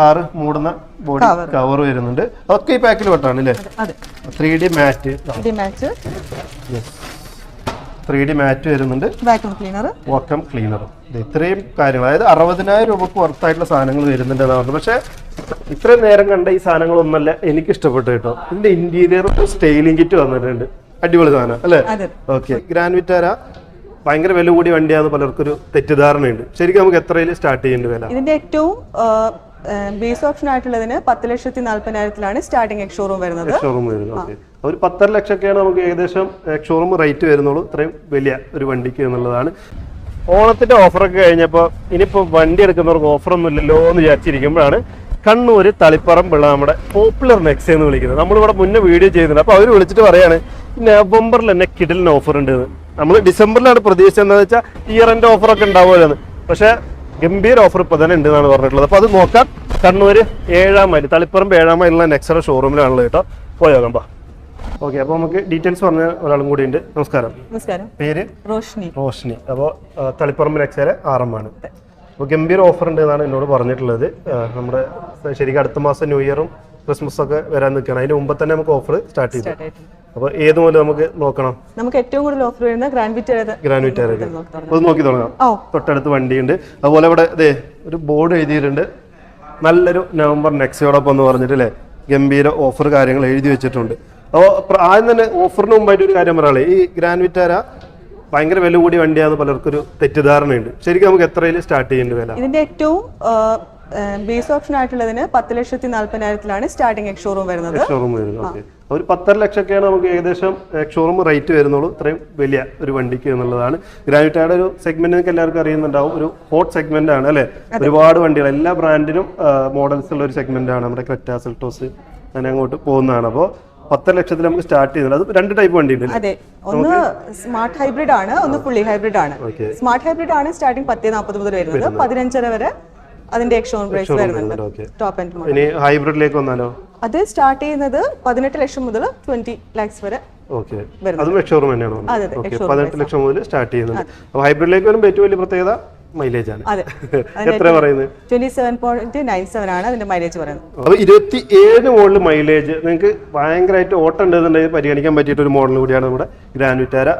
Car മൂടുന്ന body cover വരുന്നുണ്ട്. അതൊക്കെ ഈ പാക്കിൽ പെട്ടാണ് അല്ലേ three D mat three D mat വരുന്നുണ്ട്. വാക്യൂം ക്ലീനർ വാക്കം ക്ലീനറും ഇത്രയും കാര്യങ്ങൾ. അതായത് അറുപതിനായിരം രൂപക്ക് വർത്തായിട്ടുള്ള സാധനങ്ങൾ വരുന്നുണ്ട് എന്നാണ്. പറഞ്ഞത് പക്ഷേ ഇത്രയും നേരം കണ്ട ഈ സാധനങ്ങളൊന്നല്ല എനിക്ക് ഇഷ്ടപ്പെട്ടു കേട്ടോ. ഇതിന്റെ ഇന്റീരിയർ സ്റ്റൈലിംഗ് കിറ്റ് വന്നിട്ടുണ്ട്. അടിപൊളി സാധനം അല്ലേ? ഓക്കെ ഗ്രാൻഡ് വിറ്റാര ഭയങ്കര വില കൂടിയ വണ്ടിയാന്ന് പലർക്കൊരു തെറ്റിദ്ധാരണയുണ്ട്. ശരിക്കും നമുക്ക് എത്രയിൽ സ്റ്റാർട്ട് ചെയ്യേണ്ടി വില? ഇതിന്റെ ഏറ്റവും ബേസ് ഓപ്ഷൻ ആയിട്ടുള്ളതിന് പത്ത് ലക്ഷത്തി നാല്പതിനായിരത്തിലാണ് സ്റ്റാർട്ടിംഗ് എക് ഷോറൂം വരുന്നത്. വരുന്നത്. ഒരു പത്തര ലക്ഷമൊക്കെയാണ് നമുക്ക് ഏകദേശം ഷോറൂം റേറ്റ് വരുന്നുള്ളൂ. ഇത്രയും വലിയ ഒരു വണ്ടിക്ക് എന്നുള്ളതാണ്. ഓണത്തിന്റെ ഓഫറൊക്കെ കഴിഞ്ഞപ്പോൾ ഇനിയിപ്പോൾ വണ്ടി എടുക്കുന്നവർക്ക് ഓഫറൊന്നും ഇല്ലല്ലോ എന്ന് വിചാരിച്ചിരിക്കുമ്പോഴാണ് കണ്ണൂർ തളിപ്പറമ്പുള്ള നമ്മുടെ പോപ്പുലർ നെക്സ് എന്ന് വിളിക്കുന്നത്. നമ്മളിവിടെ മുന്നേ വീഡിയോ ചെയ്തിട്ടുണ്ട്. അപ്പോൾ അവർ വിളിച്ചിട്ട് പറയാണ് നവംബറിൽ തന്നെ കിടലിന് ഓഫർ ഉണ്ട് നമ്മൾ ഡിസംബറിലാണ് പ്രതീക്ഷിച്ചത് എന്താണെന്ന് വെച്ചാൽ ഇയർ എൻഡ് ഓഫറൊക്കെ ഉണ്ടാവുമല്ലോ പക്ഷേ ഗംഭീര ഓഫർ ഇപ്പോൾ തന്നെ ഉണ്ട് എന്നാണ് പറഞ്ഞിട്ടുള്ളത്. അപ്പോൾ അത് നോക്കാം. കണ്ണൂർ ഏഴാം മൈൽ തളിപ്പറമ്പ് ഏഴാം മൈലുള്ള നെക്സറ ഷോറൂമിലാണല്ലോ കേട്ടോ. പോയോക്കാം ബാ ഓക്കെ അപ്പോൾ നമുക്ക് ഡീറ്റെയിൽസ് പറഞ്ഞ ഒരാളും കൂടി ഉണ്ട്. നമസ്കാരം. നമസ്കാരം. പേര്? റോഷ്നി. റോഷ്നി. അപ്പോൾ തളിപ്പറമ്പ് നെക്സറ ആറമ്മാണ് അപ്പോൾ ഗംഭീര ഓഫർ ഉണ്ട് എന്നാണ് എന്നോട് പറഞ്ഞിട്ടുള്ളത്. നമ്മുടെ ശരിക്കും അടുത്ത മാസം ന്യൂ ഇയറും ക്രിസ്മസ് ഒക്കെ വരാൻ നിൽക്കുകയാണ്. അതിന് മുമ്പ് തന്നെ നമുക്ക് ഓഫർ സ്റ്റാർട്ട് ചെയ്തു. അപ്പോൾ ഏത് മുതൽ നമുക്ക് നോക്കണം? നമുക്ക് ഏറ്റവും കൂടുതൽ ഓഫർ വരുന്ന ഗ്രാൻഡ് വിറ്റ് ഗ്രാൻഡ് അത് നോക്കി തുടങ്ങാം. തൊട്ടടുത്ത് വണ്ടിയുണ്ട്. അതുപോലെ ഇവിടെ ഇതേ ഒരു ബോർഡ് എഴുതിയിട്ടുണ്ട്. നല്ലൊരു നവംബർ നെക്സയോടൊപ്പം എന്ന് പറഞ്ഞിട്ട് അല്ലേ ഗംഭീര ഓഫർ കാര്യങ്ങൾ എഴുതി വെച്ചിട്ടുണ്ട്. അപ്പോൾ ആദ്യം തന്നെ ഓഫറിന് മുമ്പായിട്ട് ഒരു കാര്യം പറയാളേ ഈ ഗ്രാൻഡ് വിറ്റാര ഭയങ്കര വില കൂടിയ വണ്ടിയാന്ന് പലർക്കൊരു തെറ്റിദ്ധാരണയുണ്ട്. ശരിക്കും നമുക്ക് എത്രയിൽ സ്റ്റാർട്ട് ചെയ്യേണ്ടി വില? ഇതിന്റെ ഏറ്റവും ബേസ് ഓപ്ഷൻ ആയിട്ടുള്ളതിന് പത്ത് ലക്ഷത്തി നാല്പതിനായിരത്തിലാണ് സ്റ്റാർട്ടിംഗ് എക്സ് ഷോറൂം വരുന്നത്. ഒരു പത്തര ലക്ഷമൊക്കെയാണ് നമുക്ക് ഏകദേശം ഷോറൂം റേറ്റ് വരുന്നുള്ളൂ. ഇത്രയും വലിയ ഒരു വണ്ടിക്ക് എന്നുള്ളതാണ്. ഗ്രാവിറ്റയുടെ ഒരു സെഗ്മെന്റ് നിങ്ങൾക്ക് എല്ലാവർക്കും അറിയുന്നുണ്ടാവും. ഒരു ഹോട്ട് സെഗ്മെന്റ് ആണ് അല്ലേ? ഒരുപാട് വണ്ടികൾ എല്ലാ ബ്രാൻഡിനും മോഡൽസ് ഉള്ള ഒരു സെഗ്മെന്റ് ആണ് നമ്മുടെ ക്രെറ്റ സെൽട്ടോസ് അങ്ങനെ അങ്ങോട്ട് പോകുന്നതാണ്. അപ്പോൾ പത്തര ലക്ഷത്തിൽ നമുക്ക് സ്റ്റാർട്ട് ചെയ്യുന്നുണ്ട്. അത് രണ്ട് ടൈപ്പ് വണ്ടി ഉണ്ട് അതെ. ഒന്ന് സ്മാർട്ട് ഹൈബ്രിഡ് ആണ് ഒന്ന് ഫുള്ളി ഹൈബ്രിഡ് ആണ്. സ്മാർട്ട് ഹൈബ്രിഡ് ആണ് സ്റ്റാർട്ടിംഗ് പത്ത് നാൽപ്പത് മുതൽ വരുന്നത്. പതിനഞ്ചര വരെ അതിന്റെ എക്സ് ഷോറൂം പ്രൈസ് വരുന്നുണ്ട്. ടോപ്പ് ആൻഡ് മോഡൽ ഇനി ഹൈബ്രിഡിലേക്ക് വന്നാലോ? അത് സ്റ്റാർട്ട് ചെയ്യുന്നത് പതിനെട്ട് ലക്ഷം മുതൽ ട്വന്റി ലാക്സ് വരെ അതും ഷോറൂം തന്നെയാണ് പതിനെട്ട് ലക്ഷം മുതൽ സ്റ്റാർട്ട് ചെയ്യുന്നുണ്ട് അപ്പോൾ ഹൈബ്രിഡിലേക്ക് വരുമ്പോൾ ഏറ്റവും വലിയ പ്രത്യേകത മൈലേജ് ആണ്. എത്ര പറയുന്നത്? Twenty seven point nine seven ആണ് അതിന്റെ മൈലേജ് പറയുന്നത്. അപ്പോൾ ഇരുപത്തി ഏഴ് മോഡൽ മൈലേജ് നിങ്ങൾക്ക് ഭയങ്കരമായിട്ട് ഓട്ടം ഉണ്ടെന്നുണ്ടെങ്കിൽ പരിഗണിക്കാൻ പറ്റിയിട്ട് ഒരു മോഡൽ കൂടിയാണ് നമ്മുടെ ഗ്രാൻഡ് വിറ്റാര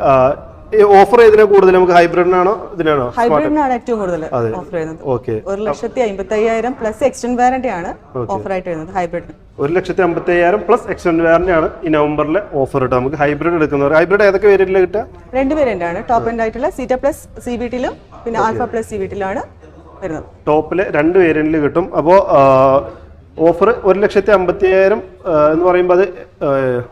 ഓഫർ ചെയ്തതിനെ കൂടുതൽ? നമുക്ക് ഹൈബ്രിഡിനാണോ ഇതിനാണോ? ഹൈബ്രിഡിനാണ് ഏറ്റവും കൂടുതൽ ഓഫർ ചെയ്യുന്നത്. ഓക്കെ ഒരു ലക്ഷത്തി അമ്പത്തി അയ്യായിരം പ്ലസ് എക്സ്റ്റൻഡ് വാറന്റി ആണ് ഓഫർ ആയിട്ട് വരുന്നത് ഹൈബ്രിഡ് ഒരു ലക്ഷത്തി അമ്പത്തി അയ്യായിരം പ്ലസ് എക്സ്റ്റൻഡ് വാറന്റി ആണ് ഈ നവംബറിലെ ഓഫർ ഇട്ട് നമുക്ക് ഹൈബ്രിഡ് എടുക്കുന്നവർ ഹൈബ്രിഡ് ഏതൊക്കെ വേരിയന്റിൽ കിട്ടുക? രണ്ട് വേരിയന്റ് ആണ്. ടോപ്പ് എൻഡ് ആയിട്ടുള്ള സീറ്റ പ്ലസ് സി വീട്ടിലും പിന്നെ ആൽഫ പ്ലസ് സി വീട്ടിലാണ് വരുന്നത്. ടോപ്പിൽ രണ്ട് വേരിയന്റിൽ കിട്ടും. അപ്പോൾ ഓഫർ ഒരു ലക്ഷത്തി അമ്പത്തി അയ്യായിരം എന്ന് പറയുമ്പോൾ അത്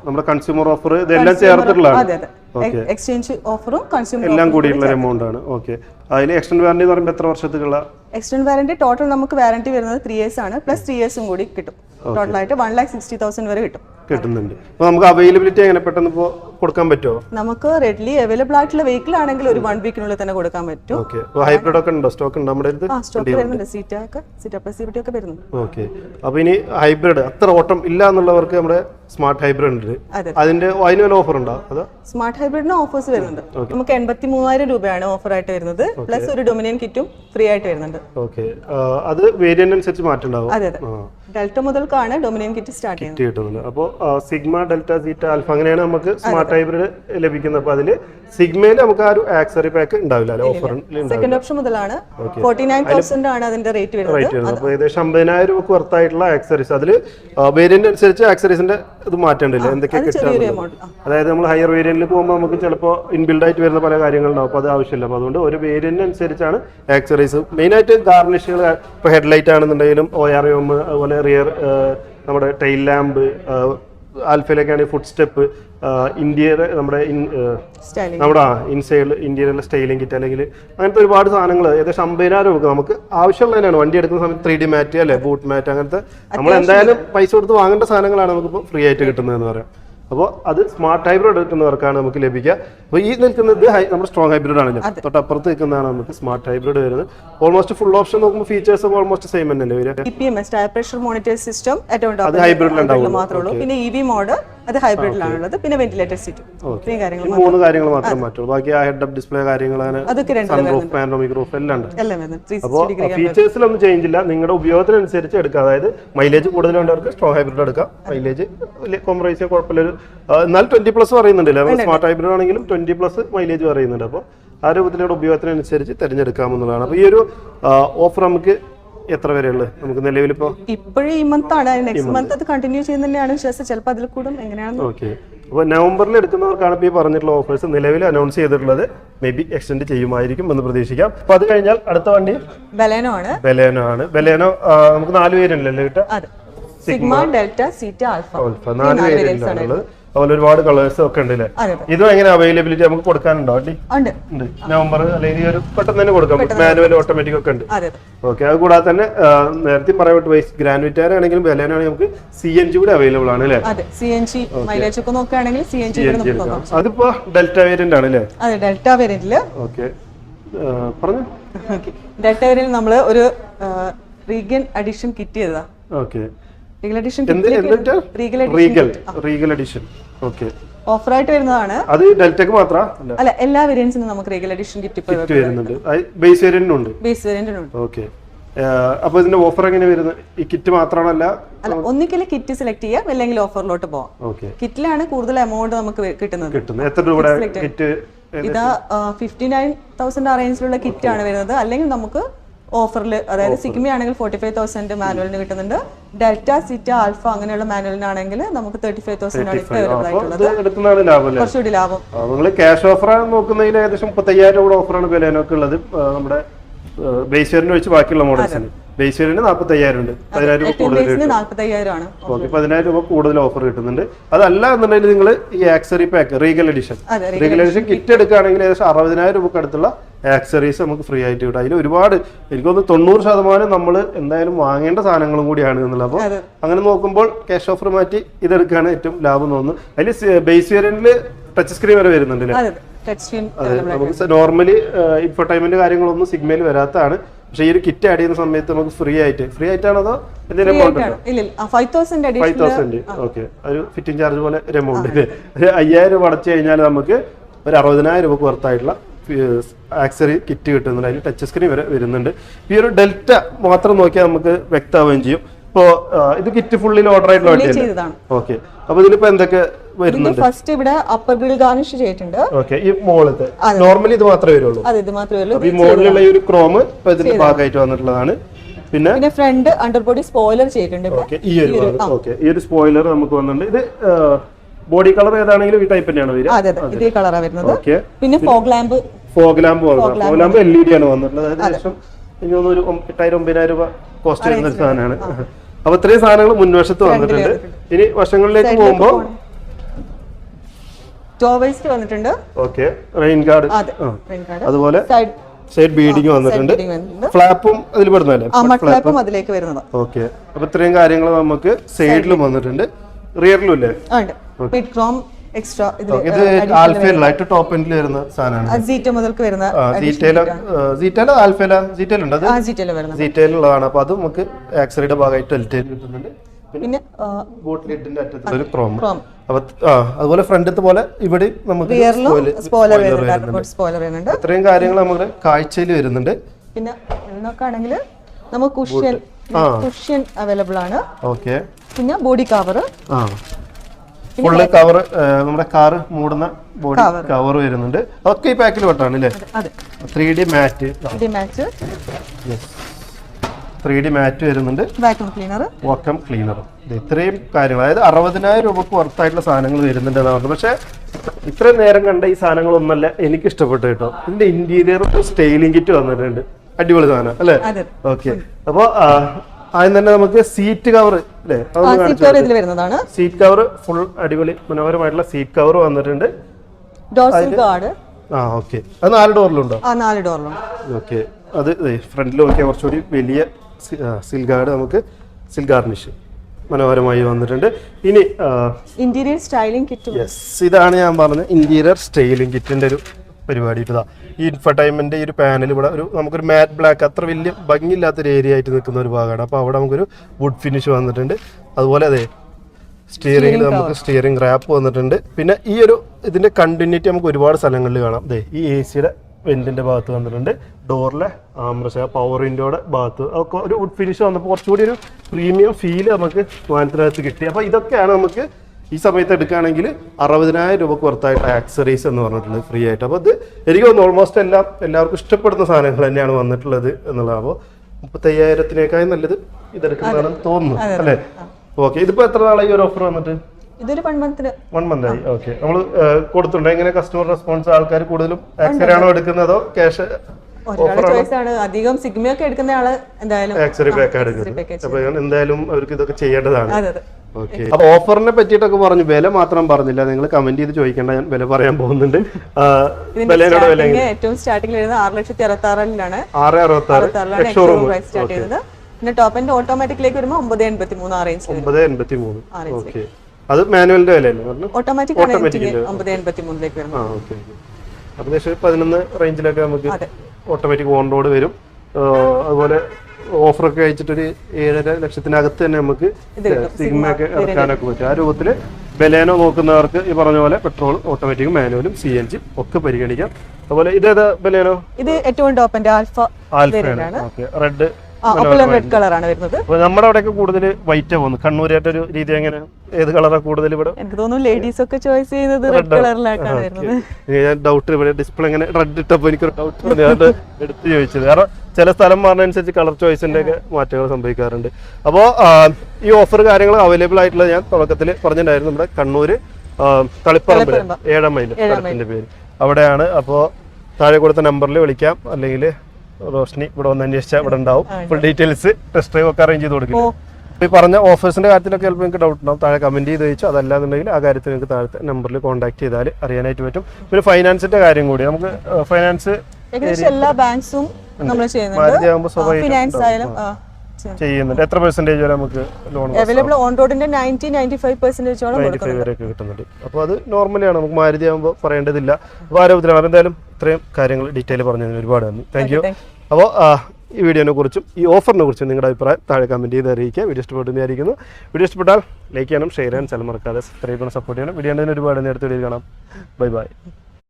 നമ്മുടെ കൺസ്യൂമർ ഓഫർ ഇതെല്ലാം ചേർത്തിട്ടുള്ളതാണ്. എക്സ്ചേഞ്ച് ഓഫറും കൺസ്യൂമർ എല്ലാം കൂടിയുള്ള എമൗണ്ട് ആണ്. ഓക്കെ അതിന് എക്സ്റ്റൻഡ് വാറന്റി എന്ന് പറയുമ്പോൾ എത്ര വർഷത്തേക്കുള്ള? എക്സ്റ്റൻഡ് വാറന്റി ടോട്ടൽ നമുക്ക് വാറന്റി വരുന്നത് ത്രീ ഇയേഴ്സ് ആണ്. പ്ലസ് ത്രീ ഇയേഴ്സും കൂടി കിട്ടും. ടോട്ടൽ ആയിട്ട് വൺ ലാക്ക് സിക്സ്റ്റി തൗസൻഡ് വരെ കിട്ടും. കിട്ടുന്നുണ്ട്. അപ്പോൾ നമുക്ക് അവൈലബിലിറ്റി എങ്ങനെ? പെട്ടെന്ന് ഇപ്പോൾ കൊടുക്കാൻ പറ്റുമോ നമുക്ക് റെഡ്ലി അവൈലബിൾ ആയിട്ടുള്ള വെഹിക്കിൾ ആണെങ്കിൽ ഒരു വൺ വീക്കിനുള്ളിൽ തന്നെ കൊടുക്കാൻ പറ്റും. ഓക്കെ ഹൈബ്രിഡ് ഒക്കെ ഉണ്ടോ? സ്റ്റോക്ക് ഉണ്ടോ നമ്മുടെ അടുത്ത്? സ്റ്റോക്ക് വരുന്നുണ്ട്. സീറ്റ ഒക്കെ സീറ്റ പ്ലസ് ഒക്കെ വരുന്നുണ്ട്. ഓക്കെ അപ്പോൾ ഇനി ഹൈബ്രിഡ് അത്ര ഓട്ടം ഇല്ല എന്നുള്ളവർക്ക് നമ്മുടെ സ്മാർട്ട് ഹൈബ്രിഡ് ഉണ്ട്. അതിന്റെ അതിന് വല്ല ഓഫർ ഉണ്ടോ? അതോ? സ്മാർട്ട് ഹൈബ്രിഡിന് ഓഫേഴ്സ് വരുന്നുണ്ട്. നമുക്ക് എൺപത്തി മൂവായിരം രൂപയാണ് ഓഫർ ആയിട്ട് വരുന്നത്. പ്ലസ് ഒരു ഡൊമിനിയൻ കിറ്റും ഫ്രീ ആയിട്ട് വരുന്നുണ്ട്. ഓക്കെ അത് വേരിയന്റ് അനുസരിച്ച് മാറ്റുണ്ടാവും. അതെ അതെ. ഡെൽറ്റ മുതൽക്കാണ് ഡൊമിനിയൻ കിറ്റ് സ്റ്റാർട്ട് ചെയ്യുന്നത്. അപ്പോൾ സിഗ്മ ഡെൽറ്റ സീറ്റ ആൽഫ അങ്ങനെയാണ് നമുക്ക് സ്മാർട്ട് ഹൈബ്രിഡ് ലഭിക്കുന്നത്. അപ്പോൾ അതിൽ സിഗ്മയിൽ നമുക്ക് ആ ഒരു ആക്സറി പാക്ക് ഉണ്ടാവില്ല ഓഫർ സെക്കൻഡ് ഓപ്ഷൻ മുതലാണ്. ആണ് അതിന്റെ റേറ്റ് വരുന്നത്. അപ്പോൾ ഏകദേശം അമ്പതിനായിരം രൂപ വർത്തായിട്ടുള്ള ആക്സറീസ് അതിൽ വേരിയന്റ് അനുസരിച്ച് ആക്സറീസിന്റെ ഇത് മാറ്റേണ്ടില്ല എന്തൊക്കെ കിട്ടാൻ അതായത് നമ്മൾ ഹയർ വേരിയന്റിൽ പോകുമ്പോൾ നമുക്ക് ചിലപ്പോൾ ഇൻബിൽഡ് ആയിട്ട് വരുന്ന പല കാര്യങ്ങളുണ്ടാവും അപ്പോൾ അത് ആവശ്യമില്ല. അപ്പോൾ അതുകൊണ്ട് ഒരു വേരിയന്റ് അനുസരിച്ചാണ് ആക്സറീസ് മെയിനായിട്ട് ഗാർണിഷുകൾ ഇപ്പോൾ ഹെഡ്ലൈറ്റ് ആണെന്നുണ്ടെങ്കിലും ഒ ആർ എം അതുപോലെ റിയർ നമ്മുടെ ടൈൽ ലാമ്പ് ആൽഫയിലൊക്കെയാണെങ്കിൽ ഫുഡ് സ്റ്റെപ്പ് ഇന്ത്യയുടെ നമ്മുടെ നമ്മുടെ ഇൻസൈഡ് ഇന്ത്യയിലുള്ള സ്റ്റൈലിംഗ് കിറ്റ് അല്ലെങ്കിൽ അങ്ങനത്തെ ഒരുപാട് സാധനങ്ങൾ ഏകദേശം അമ്പതിനായിരം രൂപ നമുക്ക് ആവശ്യമുള്ളതിനാണ്. വണ്ടി എടുക്കുന്ന സമയത്ത് ത്രീ ഡി മാറ്റ് അല്ലെ? ബൂട്ട് മാറ്റ് അങ്ങനത്തെ. നമ്മൾ എന്തായാലും പൈസ കൊടുത്ത് വാങ്ങേണ്ട സാധനങ്ങളാണ് നമുക്കിപ്പോൾ ഫ്രീ ആയിട്ട് കിട്ടുന്നതെന്ന് പറയാം. അപ്പോൾ അത് സ്മാർട്ട് ഹൈബ്രിഡ് എടുക്കുന്നവർക്കാണ് നമുക്ക് ലഭിക്കുക. അപ്പോൾ ഈ നിൽക്കുന്നത് നമ്മുടെ സ്ട്രോങ് ഹൈബ്രിഡ് ആണല്ലോ തൊട്ടപ്പുറത്ത് നിൽക്കുന്നതാണ് നമുക്ക് സ്മാർട്ട് ഹൈബ്രിഡ് വരുന്നത്. ഓൾമോസ്റ്റ് ഫുൾ ഓപ്ഷൻ നോക്കുമ്പോൾ ഫീച്ചേഴ്സ് ഓൾമോസ്റ്റ് സെയിം തന്നെയല്ലേ വരിക? ടയർ പ്രഷർ മോണിറ്റർ സിസ്റ്റം ഏറ്റവും അത് ഹൈബ്രിഡിലുണ്ടാവും. മാത്രമേ ഉള്ളൂ. പിന്നെ ഇ വി മോഡ് അത് ഹൈബ്രിഡിലാണുള്ളത് പിന്നെ വെന്റിലേറ്റർ സീറ്റ് ഇത്രയും കാര്യങ്ങൾ മൂന്ന് കാര്യങ്ങൾ മാത്രമേ മാറ്റുള്ളൂ ബാക്കി ആ ഹെഡ് അപ്പ് ഡിസ്പ്ലേ കാര്യങ്ങൾ അതൊക്കെ രണ്ട് സൺറൂഫ് പാനോമിക് റൂഫ് എല്ലാം ഉണ്ട്. എല്ലാം വരുന്നത് ഫീച്ചേഴ്സിലൊന്നും ചേഞ്ച് ഇല്ല. നിങ്ങളുടെ ഉപയോഗത്തിനനുസരിച്ച് എടുക്കുക അതായത് മൈലേജ് കൂടുതൽ വേണ്ടവർക്ക് സ്ട്രോങ് ഹൈബ്രിഡ് എടുക്കാം മൈലേജ് വലിയ കോംപ്രമൈസ് ചെയ്യാൻ കുഴപ്പമില്ല ഒരു എന്നാൽ ട്വന്റി പ്ലസ് പറയുന്നുണ്ടല്ലേ? സ്മാർട്ട് ഹൈബ്രിഡ് ആണെങ്കിലും ട്വന്റി പ്ലസ് മൈലേജ് പറയുന്നുണ്ട്. അപ്പോൾ ആ രൂപത്തിലുള്ള ഉപയോഗത്തിനനുസരിച്ച് തിരഞ്ഞെടുക്കാമെന്നുള്ളതാണ് അപ്പോൾ ഈ ഒരു ഓഫർ നമുക്ക് എത്ര വരെയുള്ളത് നമുക്ക് നിലവിലിപ്പോൾ ഇപ്പോഴും ഈ മന്ത് ആണ്. നെക്സ്റ്റ് മന്ത് അത് കണ്ടിന്യൂ ചെയ്യുന്ന തന്നെയാണ് വിശ്വാസം ചിലപ്പോൾ അതിൽ കൂടും. എങ്ങനെയാണെന്ന് ഓക്കെ അപ്പോൾ നവംബറിൽ എടുക്കുന്നവർക്കാണ് ഇപ്പോൾ ഈ പറഞ്ഞിട്ടുള്ള ഓഫേഴ്സ് നിലവിൽ അനൗൺസ് ചെയ്തിട്ടുള്ളത്. മേ ബി എക്സ്റ്റെൻഡ് ചെയ്യുമായിരിക്കും എന്ന് പ്രതീക്ഷിക്കാം. അപ്പോൾ അത് കഴിഞ്ഞാൽ അടുത്ത വണ്ടി? ബലേനോ ആണ്. ബലേനോ ആണ്. ബലേനോ നമുക്ക് നാല് പേരുണ്ടല്ലേ കിട്ടുക? Sigma Delta Zeta Alpha. നാല് പേരുണ്ടാണുള്ളത് അതുപോലെ ഒരുപാട് കളേഴ്സ് ഒക്കെ ഉണ്ട് അല്ലേ ഇതും എങ്ങനെ അവൈലബിലിറ്റി നമുക്ക് കൊടുക്കാനുണ്ടോ ഉണ്ട്. നവംബർ അല്ലെങ്കിൽ ഒരു പെട്ടെന്ന് തന്നെ കൊടുക്കാം. മാനുവൽ ഓട്ടോമാറ്റിക് ഒക്കെ ഉണ്ട്. ഓക്കെ അത്. കൂടാതെ തന്നെ നേരത്തെ പറയപ്പെട്ട വൈസ് ഗ്രാൻഡ് ആണെങ്കിലും ബലേനോ ആണെങ്കിൽ നമുക്ക് സി എൻ ജി കൂടെ അവൈലബിൾ ആണ് അല്ലേ? അതെ സി എൻ ജി മൈലേജ് ഒക്കെ നോക്കുകയാണെങ്കിൽ സി എൻ ജി അതിപ്പോ ഡെൽറ്റ വേരിയന്റ് ആണ് അല്ലേ? അതെ ഡെൽറ്റ വേരിയന്റിൽ ഓക്കെ പറഞ്ഞു. ഡെൽറ്റ വേരിയന്റിൽ നമ്മൾ ഒരു റീഗൻ അഡിഷൻ കിറ്റ് ചെയ്തതാ. ഓക്കെ റീഗൽ എഡിഷൻ ഓക്കെ ഓഫറായിട്ട് വരുന്നതാണ്. അത് ഡെൽറ്റക്ക് മാത്രം? അല്ല. എല്ലാ വേരിയൻസിനും നമുക്ക് റീഗൽ എഡിഷൻ കിറ്റ് വരുന്നുണ്ട്. ബേസ് വേരിയന്റിനുണ്ട് ബേസ് വേരിയന്റിനുണ്ട് ഓക്കെ അപ്പൊ ഇതിന്റെ ഓഫർ എങ്ങനെ വരുന്നത്? ഈ കിറ്റ് മാത്രമാണല്ല? അല്ല ഒന്നിക്കൽ കിറ്റ് സെലക്ട് ചെയ്യാം അല്ലെങ്കിൽ ഓഫറിലോട്ട് പോവാം. ഓക്കെ കിറ്റിലാണ് കൂടുതൽ എമൗണ്ട് നമുക്ക് കിട്ടുന്നത്. കിട്ടുന്നത്. എത്ര രൂപയുടെ കിറ്റ് ഇത് ഫിഫ്റ്റി നയൻ തൗസൻഡ് ആ റേഞ്ചിലുള്ള കിറ്റ് ആണ് വരുന്നത്. അല്ലെങ്കിൽ നമുക്ക് ഓഫറിൽ അതായത് സിഗ്മി ആണെങ്കിൽ ഫോർട്ടി ഫൈവ് തൗസൻഡ് മാനുവലിന് കിട്ടുന്നുണ്ട്. ഡെൽറ്റ സിറ്റ ആൽഫ അങ്ങനെയുള്ള മാനുവലിനാണെങ്കിൽ നമുക്ക് തേർട്ടി ഫൈവ് തൗസൻഡ് ആണ് അവൈലബിൾ ആയിട്ടുള്ളത്. കുറച്ചുകൂടി ലാഭം. നിങ്ങൾ ക്യാഷ് ഓഫർ നോക്കുന്നതിൽ ഏകദേശം മുപ്പത്തയ്യായിരം രൂപ ഓഫറാണ് ബലേനൊക്കെ ഉള്ളത്. നമ്മുടെ ബേസ് വെച്ച് ബാക്കിയുള്ള മോഡൽസിന് ബേസ് വേരിയന്റ് നാൽപ്പത്തയ്യായിരം ഉണ്ട്. പതിനായിരം രൂപ കൂടുതൽ ഓക്കെ പതിനായിരം രൂപ കൂടുതൽ ഓഫർ കിട്ടുന്നുണ്ട്. അതല്ല എന്നുണ്ടെങ്കിൽ നിങ്ങൾ ഈ accessory pack Regal edition Regal edition kit എടുക്കുകയാണെങ്കിൽ ഏകദേശം അറുപതിനായിരം രൂപക്ക് അടുത്തുള്ള ആക്സറീസ് നമുക്ക് ഫ്രീ ആയിട്ട് കിട്ടും. അതിൽ ഒരുപാട് എനിക്കൊന്ന് തൊണ്ണൂറ് ശതമാനം നമ്മൾ എന്തായാലും വാങ്ങേണ്ട സാധനങ്ങളും കൂടിയാണ് എന്നുള്ളത്. അപ്പോൾ അങ്ങനെ നോക്കുമ്പോൾ ക്യാഷ് ഓഫർ മാറ്റി ഇതെടുക്കുകയാണ് ഏറ്റവും ലാഭം തോന്നുന്നു അതിൽ ബേസ് വേരിയന്റിൽ ടച്ച് സ്ക്രീൻ വരെ വരുന്നുണ്ട് അതെ നമുക്ക് നോർമലി ഇൻഫർടൈൻമെന്റ് കാര്യങ്ങളൊന്നും സിഗ്മയിൽ വരാത്തതാണ്. പക്ഷെ ഈ ഒരു കിറ്റ് ആഡ് ചെയ്യുന്ന സമയത്ത് നമുക്ക് ഫ്രീ ആയിട്ട് ഫ്രീ ആയിട്ടാണോ അതോ എന്തെങ്കിലും എമൗണ്ട് ഫൈവ് തൗസൻഡ് ഓക്കെ ഒരു ഫിറ്റിംഗ് ചാർജ് പോലെ ഒരു എമൗണ്ട് ഒരു അയ്യായിരം രൂപ അടച്ചു കഴിഞ്ഞാൽ നമുക്ക് ഒരു അറുപതിനായിരം രൂപക്ക് വർത്തായിട്ടുള്ള ആക്സറി കിറ്റ് കിട്ടുന്നുണ്ട്. അതിൽ ടച്ച് സ്ക്രീൻ വരെ വരുന്നുണ്ട്. ഈ ഒരു ഡെൽറ്റ മാത്രം നോക്കിയാൽ നമുക്ക് വ്യക്തമാവുകയും ചെയ്യും. ഇപ്പോ ഇത് കിറ്റ് ഫുള്ളിൽ ഓർഡർ ആയിട്ടുള്ള ഓക്കെ അപ്പൊ ഇതിലിപ്പോ എന്തൊക്കെ വരുന്നുണ്ട്? ഫസ്റ്റ് ഇവിടെ അപ്പർ ഗ്രിൽ ഗാർണിഷ് ചെയ്തിട്ടുണ്ട്. ഓക്കെ ഈ മോളത്തെ നോർമലി ഇത് മാത്രമേ വരുള്ളൂ. അതെ ഇത് മാത്രമേ ഉള്ളൂ ഈ മോളിലുള്ള ഈ ഒരു ക്രോം ഇപ്പൊ ഇതിന്റെ ഭാഗമായിട്ട് വന്നിട്ടുള്ളതാണ്. പിന്നെ? പിന്നെ ഫ്രണ്ട് അണ്ടർ ബോഡി സ്പോയിലർ ചെയ്തിട്ടുണ്ട് ഓക്കെ ഈ ഒരു ഓക്കെ ഈ ഒരു സ്പോയിലർ നമുക്ക് വന്നിട്ടുണ്ട്. ഇത് ബോഡി കളർ ഏതാണെങ്കിലും ഈ ടൈപ്പ് തന്നെയാണ് വരിക. അതെ അതെ. ഇതേ കളറാണ് വരുന്നത്. പിന്നെ ഫോഗ് ലാമ്പ് ഫോഗ് ലാമ്പ് വന്നത് fog lamp L E D ആണ് വന്നിട്ടുള്ളത്. അതായത് ഏകദേശം എനിക്ക് തോന്നുന്നു ഒരു എട്ടായിരം ഒമ്പതിനായിരം രൂപ കോസ്റ്റ് വരുന്ന ഒരു സാധനമാണ്. അപ്പൊ ഇത്രയും സാധനങ്ങൾ മുൻവശത്ത് വന്നിട്ടുണ്ട്. ഇനി വശങ്ങളിലേക്ക് പോകുമ്പോൾ ടോവൈസ്റ്റ് വന്നിട്ടുണ്ട്. ഓക്കെ റെയിൻ ഗാർഡ് അതുപോലെ സൈഡ് ബീഡിങ് വന്നിട്ടുണ്ട്. ഫ്ലാപ്പും അതിൽ പെടുന്നതല്ലേ? മട്ട്ലാപ്പും അതിലേക്ക് വരുന്നത്. ഓക്കെ അപ്പൊ ഇത്രയും കാര്യങ്ങൾ നമുക്ക് സൈഡിലും വന്നിട്ടുണ്ട്. റിയറിലും അല്ലേ മിഡ് ക്രോം എക്സ്ട്രാ ഇത് ആൽഫയിലുള്ള ടോപ്പ് എൻഡിൽ വരുന്ന സാധനമാണ്. സീറ്റ് മുതൽക്ക് വരുന്ന സീറ്റയില സീറ്റയില ആൽഫയില? സീറ്റയിൽ ഉണ്ട് ആ സീറ്റിൽ വരുന്നത്. സീറ്റയിലുള്ളതാണ് അപ്പോൾ അത് നമുക്ക് ആക്സറിയുടെ ഭാഗമായിട്ട് എൽറ്റയിൽ കിട്ടുന്നുണ്ട്. പിന്നെ ബോട്ട് ലിഡിന്റെ അറ്റത്ത് ഒരു ക്രോം അപ്പൊ അതുപോലെ ഫ്രണ്ടത്തെ പോലെ ഇവിടെ നമുക്ക് സ്പോയിലർ വരുന്നുണ്ട്. ഇത്രയും കാര്യങ്ങൾ നമ്മുടെ കാഴ്ചയിൽ വരുന്നുണ്ട്. പിന്നെ നോക്കുകയാണെങ്കിൽ നമുക്ക് കുഷ്യൻ കുഷ്യൻ അവൈലബിൾ ആണ്. ഓക്കെ പിന്നെ ബോഡി കവർ ഫുള്ള് കവർ നമ്മുടെ കാർ മൂടുന്ന ബോഡി കവർ വരുന്നുണ്ട്. അതൊക്കെ ഈ പാക്കിൽ പെട്ടാണ് അല്ലേ three D mat three D mat വരുന്നുണ്ട്. വാക്യൂം ക്ലീനർ ക്ലീനറും ഇത്രയും കാര്യങ്ങൾ. അതായത് അറുപതിനായിരം രൂപക്ക് വർത്തായിട്ടുള്ള സാധനങ്ങൾ വരുന്നുണ്ട് എന്നാണ് പറഞ്ഞത്. പക്ഷേ ഇത്രയും നേരം കണ്ട ഈ സാധനങ്ങളൊന്നല്ല എനിക്ക് ഇഷ്ടപ്പെട്ടു കേട്ടോ. ഇതിന്റെ ഇന്റീരിയർ സ്റ്റൈലിംഗ് കിറ്റ് വന്നിട്ടുണ്ട്. അടിപൊളി സാധനം അല്ലേ? ഓക്കെ അപ്പോൾ ആദ്യം തന്നെ നമുക്ക് സീറ്റ് കവർ അല്ലേ സീറ്റ് കവർ വരുന്നതാണ്. സീറ്റ് കവർ ഫുൾ അടിപൊളി മനോഹരമായിട്ടുള്ള സീറ്റ് കവർ വന്നിട്ടുണ്ട്. ആ ഓക്കെ അത് നാല് ഡോറിലുണ്ടോ? നാല് ഡോറിലുണ്ട്. ഓക്കെ അത് ഫ്രണ്ടിൽ നോക്കിയാൽ കുറച്ചുകൂടി വലിയ സിൽഗാർഡ് നമുക്ക് സിൽഗാർണിഷ് മനോഹരമായി വന്നിട്ടുണ്ട്. ഇനി ഇന്റീരിയർ സ്റ്റൈലിംഗ് കിറ്റ് യെസ് ഇതാണ് ഞാൻ പറഞ്ഞത് ഇന്റീരിയർ സ്റ്റൈലിംഗ് കിറ്റിന്റെ ഒരു പരിപാടി ഇതാ ഈ ഇൻഫർടൈൻമെന്റ് ഈ ഒരു പാനൽ ഇവിടെ ഒരു നമുക്കൊരു മാറ്റ് ബ്ലാക്ക് അത്ര വലിയ ഭംഗിയില്ലാത്തൊരു ഏരിയ ആയിട്ട് നിൽക്കുന്ന ഒരു ഭാഗമാണ്. അപ്പോൾ അവിടെ നമുക്കൊരു വുഡ് ഫിനിഷ് വന്നിട്ടുണ്ട്. അതുപോലെ അതെ സ്റ്റിയറിംഗിൽ നമുക്ക് സ്റ്റിയറിംഗ് റാപ്പ് വന്നിട്ടുണ്ട്. പിന്നെ ഈ ഒരു ഇതിന്റെ കണ്ടിന്യൂറ്റി നമുക്ക് ഒരുപാട് സ്ഥലങ്ങളിൽ കാണാം. അതെ ഈ എ സിയുടെ വെന്റിന്റെ ഭാഗത്ത് വന്നിട്ടുണ്ട്. ഡോറിലെ ആംബ്രസ് പവർ വിൻഡോയുടെ ഭാഗത്ത്. ഒക്കെ ഒരു വുഡ് ഫിനിഷ് വന്നപ്പോൾ കുറച്ചുകൂടി ഒരു പ്രീമിയം ഫീൽ നമുക്ക് വാനത്തിനകത്ത് കിട്ടി. അപ്പോൾ ഇതൊക്കെയാണ് നമുക്ക് ഈ സമയത്ത് എടുക്കുകയാണെങ്കിൽ അറുപതിനായിരം രൂപക്ക് വർത്തായിട്ട് ആക്സറീസ് എന്ന് പറഞ്ഞിട്ടുള്ളത് ഫ്രീ ആയിട്ട്. അപ്പോൾ അത് എനിക്ക് തോന്നുന്നു ഓൾമോസ്റ്റ് എല്ലാം എല്ലാവർക്കും ഇഷ്ടപ്പെടുന്ന സാധനങ്ങൾ തന്നെയാണ് വന്നിട്ടുള്ളത് എന്നുള്ളതാണ്. അപ്പോൾ മുപ്പത്തയ്യായിരത്തിനേക്കാളും നല്ലത് ഇതെടുക്കുന്നതാണെന്ന് തോന്നുന്നു അല്ലേ? ഓക്കെ ഇതിപ്പോൾ എത്ര നാളായി ഒരു ഓഫർ വന്നിട്ട്? ഇതൊരു വൺ മന്തിന് വൺ മന്ത് ആയി. ഓക്കെ നമ്മൾ കൊടുത്തിട്ടുണ്ട്. എങ്ങനെ കസ്റ്റമർ റെസ്പോൺസ് ആൾക്കാർ കൂടുതലും ആക്സറി ആണോ എടുക്കുന്നതോ ക്യാഷ് ഒരാളുടെ ചോയ്സ് ആണ്. അധികം സിഗ്മയൊക്കെ എടുക്കുന്ന ആൾ എന്തായാലും ആക്സറി. അപ്പൊ എന്തായാലും അവർക്ക് ഇതൊക്കെ ചെയ്യേണ്ടതാണ്. അതെ അതെ. ഓക്കെ അപ്പൊ ഓഫറിനെ പറ്റിയിട്ടൊക്കെ പറഞ്ഞു. വില മാത്രം പറഞ്ഞില്ല. നിങ്ങൾ കമന്റ് ചെയ്ത് ചോദിക്കേണ്ട. ഞാൻ വില പറയാൻ പോകുന്നുണ്ട്. വിലയുടെ വില ഏറ്റവും സ്റ്റാർട്ടിംഗ് വരുന്നത് ആറ് ലക്ഷത്തി അറുപത്തി ആറിലാണ് ആറ് അറുപത്തി ആറ് ഷോറൂം പ്രൈസ് സ്റ്റാർട്ട് ചെയ്യുന്നത് പിന്നെ ടോപ്പ് ആൻഡ് ഓട്ടോമാറ്റിക്കിലേക്ക് വരുമ്പോൾ ഒമ്പത് എൺപത്തി മൂന്ന് ആ റേഞ്ചിൽ ഒമ്പത് എൺപത്തി മൂന്ന് ഓക്കെ അത് മാനുവലിന്റെ വിലയല്ലേ ഓട്ടോമാറ്റിക് ഒമ്പത് എൺപത്തി മൂന്നിലേക്ക് വരുന്നത്. ആ ഓക്കെ അപ്പോൾ ഏകദേശം പതിനൊന്ന് റേഞ്ചിലൊക്കെ നമുക്ക് അതെ. ഓട്ടോമാറ്റിക് ഓൺ റോഡ് വരും. അതുപോലെ ഓഫറൊക്കെ അയച്ചിട്ടൊരു ഏഴര ലക്ഷത്തിനകത്ത് തന്നെ നമുക്ക് സിഗ്മയൊക്കെ ഇറക്കാനൊക്കെ പറ്റും. ആ രൂപത്തിൽ ബലേനോ നോക്കുന്നവർക്ക് ഈ പറഞ്ഞ പോലെ പെട്രോൾ ഓട്ടോമാറ്റിക് മാനുവലും സി എൻ ജി ഒക്കെ പരിഗണിക്കാം. അതുപോലെ ഇതേതാ ബലേനോ ഇത് ഏറ്റവും top end Alpha okay red red കളറാണ് വരുന്നത്. നമ്മുടെ അവിടെയൊക്കെ കൂടുതൽ വൈറ്റാ പോകുന്നത് കണ്ണൂരായിട്ടൊരു രീതി എങ്ങനെ ഏത് കളറാണ് കൂടുതൽ ഇവിടെ? എനിക്ക് തോന്നുന്നു ലേഡീസ് ഒക്കെ ചോയ്സ് ചെയ്യുന്നത് റെഡ് കളറിലായിട്ടാണ് വരുന്നത്. ഞാൻ ഡൗട്ട് ഇവിടെ ഡിസ്പ്ലേ ഇങ്ങനെ റെഡ് ഇട്ടപ്പോൾ എനിക്കൊരു ഡൗട്ട് അത് എടുത്ത് ചോദിച്ചത്. കാരണം ചില സ്ഥലം മാറുന്നതനുസരിച്ച് കളർ ചോയ്സിന്റെ ഒക്കെ മാറ്റങ്ങൾ സംഭവിക്കാറുണ്ട്. അപ്പോൾ ഈ ഓഫർ കാര്യങ്ങൾ അവൈലബിൾ ആയിട്ടുള്ള ഞാൻ തുടക്കത്തിൽ പറഞ്ഞിട്ടുണ്ടായിരുന്നു നമ്മുടെ കണ്ണൂർ തളിപ്പറമ്പ്. ഏഴാം മൈൽ സ്ഥലത്തിന്റെ പേര്. അവിടെയാണ്. അപ്പോൾ താഴെ കൊടുത്ത നമ്പറിൽ വിളിക്കാം. അല്ലെങ്കിൽ റോഷ്നി ഇവിടെ വന്ന് അന്വേഷിച്ചാൽ ഇവിടെ ഉണ്ടാവും. ഫുൾ ഡീറ്റെയിൽസ് ടെസ്റ്റ് ഡ്രൈവ് ഒക്കെ അറേഞ്ച് ചെയ്ത് കൊടുക്കും ഈ പറഞ്ഞ ഓഫേഴ്സിന്റെ കാര്യത്തിലൊക്കെ ചിലപ്പോൾ നിങ്ങൾക്ക് ഡൗട്ട് ഉണ്ടാവും. താഴെ കമന്റ് ചെയ്ത് ചോദിച്ചു. അതല്ലാന്നുണ്ടെങ്കിൽ ആ കാര്യത്തിൽ നിങ്ങൾക്ക് താഴത്തെ നമ്പറിൽ കോൺടാക്ട് ചെയ്താൽ അറിയാനായിട്ട് പറ്റും. പിന്നെ ഫൈനാൻസിന്റെ കാര്യം കൂടി. നമുക്ക് ഫൈനാൻസ് എല്ലാ ബാങ്ക്സും നമ്മൾ ചെയ്യുന്നുണ്ട്. ഫിനാൻസ് ആയാലും ചെയ്യുന്നുണ്ട്. എത്ര പെർസെന്റേജ് വരെ നമുക്ക് ലോൺ അവൈലബിൾ ഓൺ റോഡിന്റെ നയന്റി നയന്റി ഫൈവ് പെർസെന്റേജോളം വരെയൊക്കെ കിട്ടുന്നുണ്ട്. അപ്പോൾ അത് നോർമലിയാണ് നമുക്ക് മാരുതി ആകുമ്പോൾ പറയേണ്ടതില്ല. അപ്പോൾ ആരോഗ്യത്തിലാണ് എന്തായാലും ഇത്രയും കാര്യങ്ങൾ ഡീറ്റെയിൽ പറഞ്ഞതിന് ഒരുപാട് നന്ദി. താങ്ക് യു അപ്പോൾ ഈ വീഡിയോനെ കുറിച്ചും ഈ ഓഫറിനെ കുറിച്ചും നിങ്ങളുടെ അഭിപ്രായം താഴെ കമന്റ് ചെയ്ത് അറിയിക്കുക. വീഡിയോ ഇഷ്ടപ്പെട്ടു വിചാരിക്കുന്നു. വീഡിയോ ഇഷ്ടപ്പെട്ടാൽ ലൈക്ക് ചെയ്യണം ഷെയർ ചെയ്യാൻ സ്ഥലം മറക്കാതെ സബ്സ്ക്രൈബ് ചെയ്യണം സപ്പോർട്ട് ചെയ്യണം. വീഡിയോ ഉണ്ടെങ്കിൽ ഒരുപാട് നേരത്തെ വീഡിയോ കാണാം. Bye bye